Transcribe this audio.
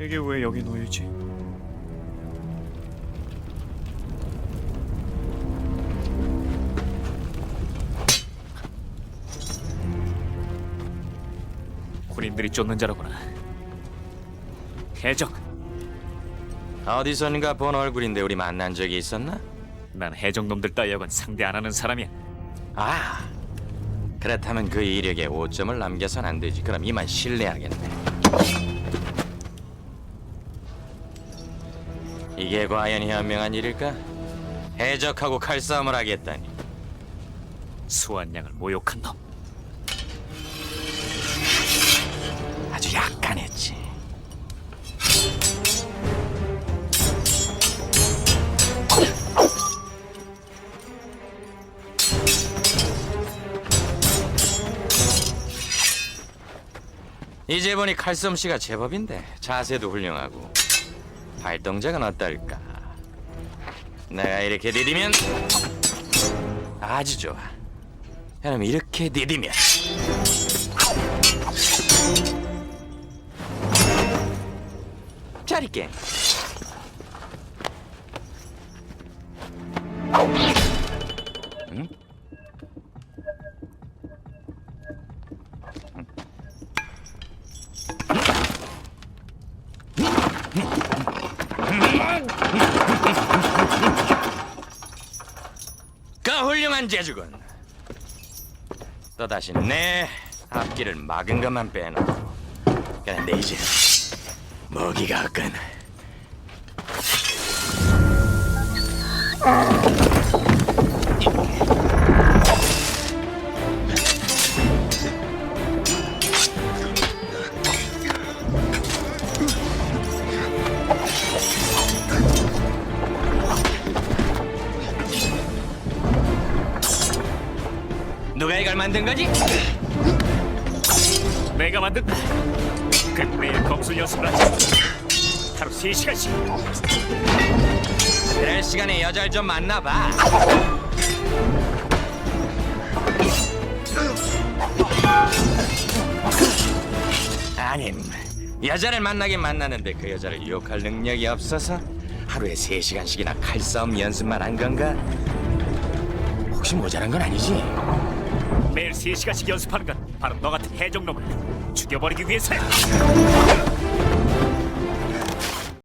이게 왜 여기 놓여있지? 군인들이 쫓는 자로구나. 해적, 어디선가 본 얼굴인데 우리 만난 적이 있었나? 난 해적 놈들 따위하고는 상대 안 하는 사람이야. 아, 그렇다면 그 이력에 오점을 남겨선 안 되지. 그럼 이만 신뢰하겠네. 이게 과연 현명한 일일까? 해적하고 칼싸움을 하겠다니. 수완양을 모욕한 놈. 아주 약간했지. 이제 보니 칼솜씨가 제법인데 자세도 훌륭하고 발동작은 어떨까? 내가 이렇게 디디면 아주 좋아. 그럼 이렇게 디디면 잘 있게. 응? 그 훌륭한 재주군. 또다시 내 앞길을 막은 것만 빼놓고. 그런데 이제 먹이가 없군. 이걸 만든 거지? 내가 만든다. 그 매일 검술 연습을 하지. 하루 3시간씩. 그럴 시간에 여자를 좀 만나봐. 아님, 여자를 만나긴 만나는데 그 여자를 유혹할 능력이 없어서 하루에 세시간씩이나 칼싸움 연습만 한 건가? 혹시 모자란 건 아니지? 매일 3시간씩 연습하는 건 바로 너 같은 해적놈을 죽여버리기 위해서야.